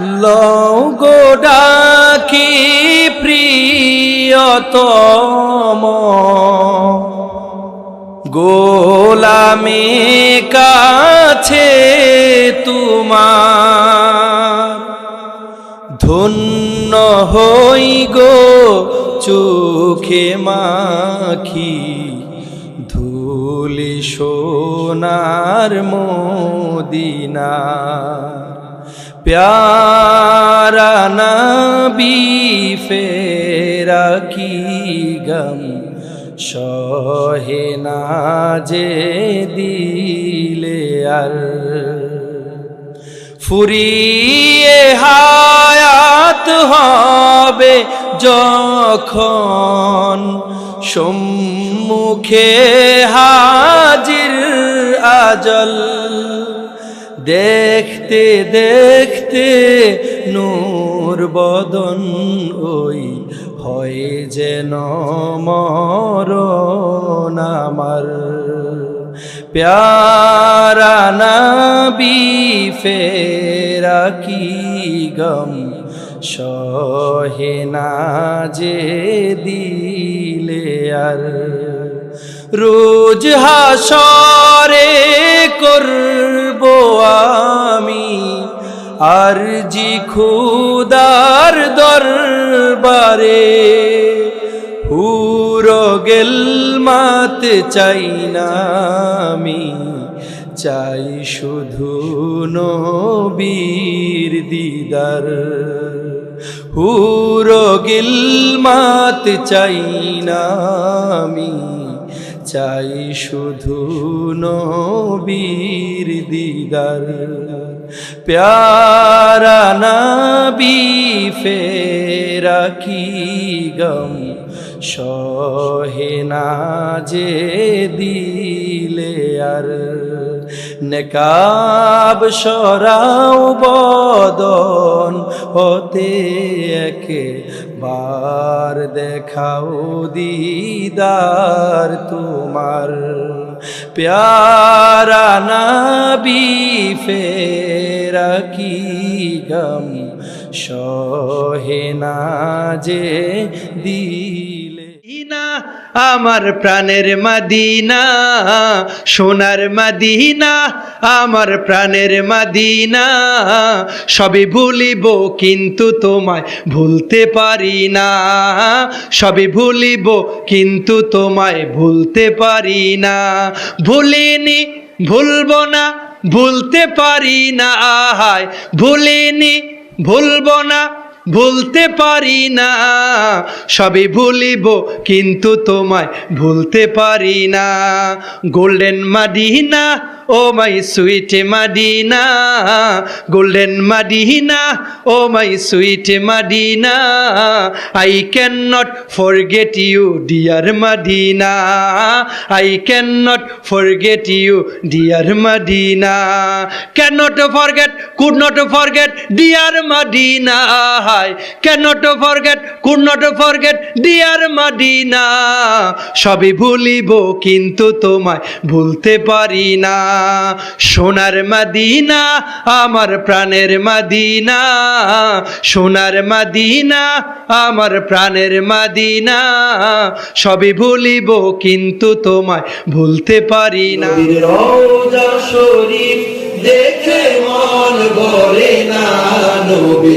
লৌগো ডাকি প্রিয়তম। গোলামে কাছে তোমার। ধন্য হই গো চোখে মাখি। ধুলি সোনার মদিনা প্যারা নবী ফেরা কি গম সহে না যে দিলে আর ফুরিয়ে হায়াত হবে যখন সম্মুখে হাজির আজল দেখতে দেখতে নূর বদন ওই হয় যেন মরণ আমার। প্যারা নবী ফেরা কি গম? সহে না যে দিলে আর। রোজ হাসরে করব আমি। আর জি খুদার দরবারে, হুরো গেল মাতে চাই না আমি। চাই শুধু নবীর দিদার। হুরো গিল মাত চাই না আমি। চাই শুধু নবীর দিদার প্যারা নবী ফেরা কি গম? সহে না যে দিলে আর। নেকাব সরাও বদন হতে একে বার দেখাও দিদার তোমার প্যারা নাবি ফেরা কি গম সহে না যে না আমার প্রাণের মাদিনা, সোনার মাদিনা, আমার প্রাণের মাদিনা। সবই ভুলিব কিন্তু তোমায় ভুলতে পারি না। সবই ভুলিব কিন্তু তোমায় ভুলতে পারি না। ভুলিনি, ভুলবো না, ভুলতে পারি না। আহায়, ভুলিনি, ভুলবো না ভুলতে পারি না। সবই ভুলিব, কিন্তু তোমায় ভুলতে পারি না। Golden Medina o my sweet Medina. Golden Medina o my sweet Medina. I can not forget you dear Medina I can not forget you dear Medina can not forget could not forget dear Medina I can not forget could not forget dear Medina সবই ভুলিব কিন্তু তোমায় ভুলতে পারি না। সোনার মাদিনা, আমার প্রাণের মাদিনা। সোনার মাদিনা, আমার প্রাণের মাদিনা। সবই ভুলিব কিন্তু তোমায় ভুলতে পারি না। দেখে মন ভরে না। নবী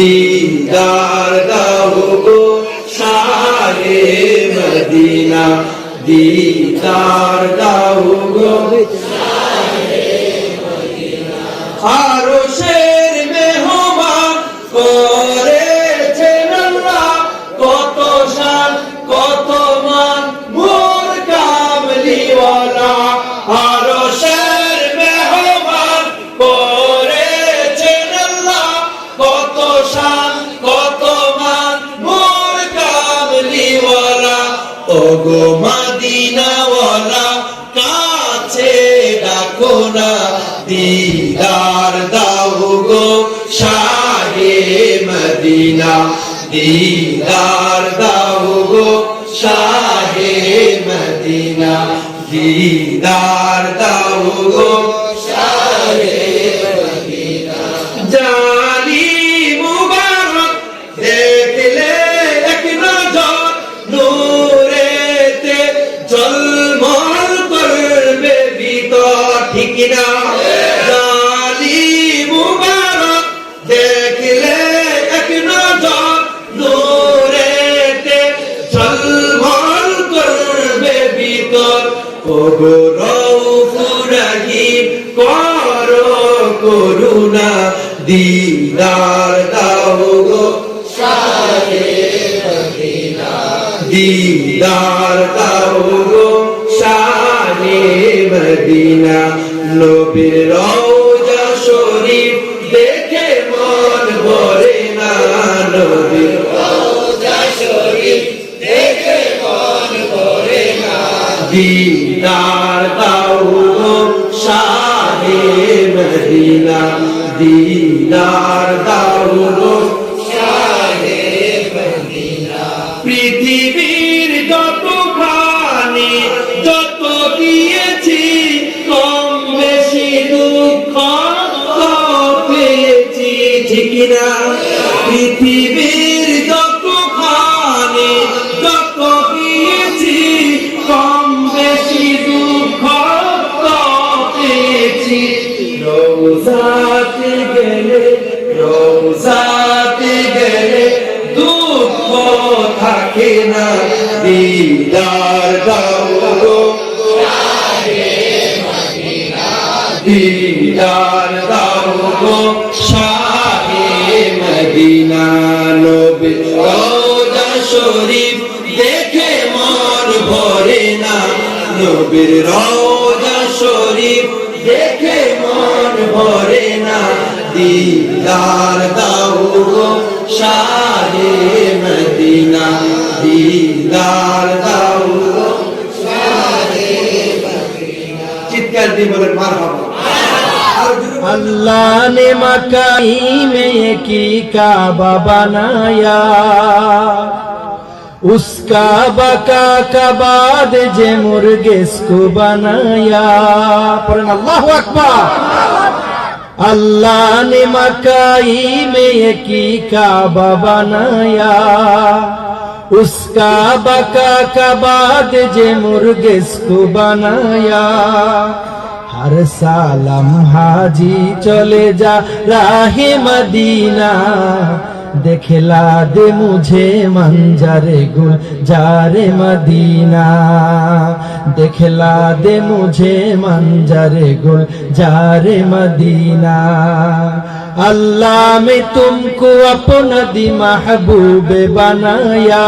দিদার দাও গো সারে মদিনা দিদার দাও গো আরও শের কাছে ডাকো না, দিদার দাও গো শাহে মদিনা, দিদার দাও গো শাহে মদিনা, দিদার দাও গো করুণা দিদার দাও গো। দিদার দাও গো শাহে মদিনা। নবীর রওজা শরীফ দেখে দিদার দাও শাহে মহিলা দিদার দাও শাহে মদিনা নবী রওজা দেখে মন ভরে না। নবীর রওজা দেখে মন ভরে না। দিদার দাও শাহে মদিনা দিদার দাও চিৎকার দিয়ে বলেন বলেন, अल्लाह ने मकाई में की काबा बनाया। उसका बका का बाद जे मुर्गे को बनाया। अल्लाह अकबर। अल्लाह ने मकाई में की काबा बनाया। उसका बका का बाद जे मुर्गे को बनाया। हर सालम हाजी चले जा राहे मदीना देखला दे मुझे मंजरे गुल जारे मदीना देखला दे मुझे मंजरे गुल जारे मदीना अल्लाह में तुमको अपना दी महबूब बनाया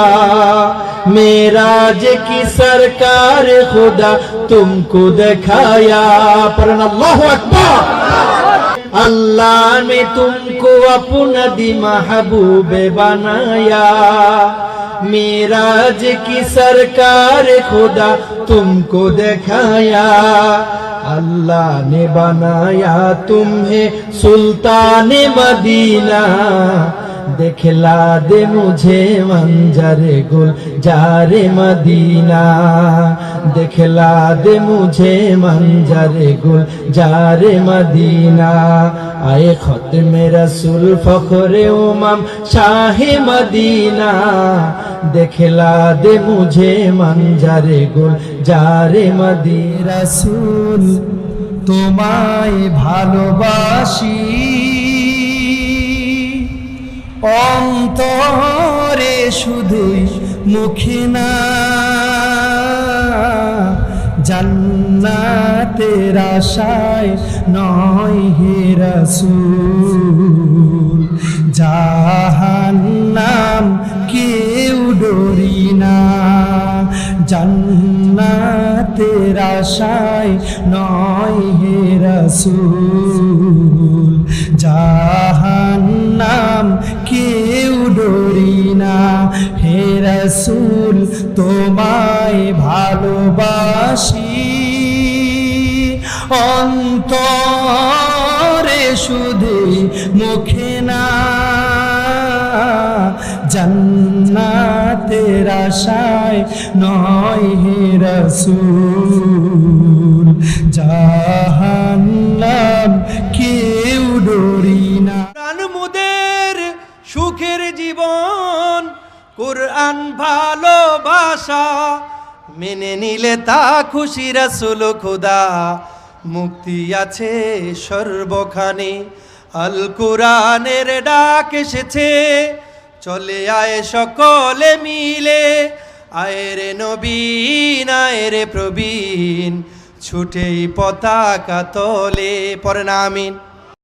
मेराज की सरकार खुदा तुमको दिखाया। पर अल्लाह ने तुमको अपना दी महबूब बनाया। मेराज की सरकार खुदा तुमको दिखाया। अल्लाह ने बनाया तुम्हें सुल्तान मदीना। দেখলা দে মুঝে মঞ্জারে গুল, যারে মদিনা। দেখলা দে মুঝে মঞ্জারে গুল, যারে মদিনা। আয়ে খত মেরা সুল ফখরে উমাম শাহে মদিনা। দেখলা দে মুঝে মঞ্জারে গুল, যারে মদিনা। রসুল, তোমায় ভালোবাসি। অন্তরে শুধুই মুখে না, জান্নাতের আশায় নয় হে রসুল। জাহান্নাম কেউ ডরি না, জান্নাতের আশায় নয় হে রসুল। রসুল তোমায় ভালোবাসি। অন্তরে শুধু মুখে না জন্নাতের আশায় নয় হে রসুল। কোরআন ভালোবাসা মেনে নিলে তা খুশি রাসুল খুদা। মুক্তি আছে সর্বখানে। আল কোরআনের ডাক এসেছে। চলে আয় সকলে মিলে। আয়ের নবীন আয়ের প্রবীণ। ছুটেই পতাকা তলে পরে না আমিন।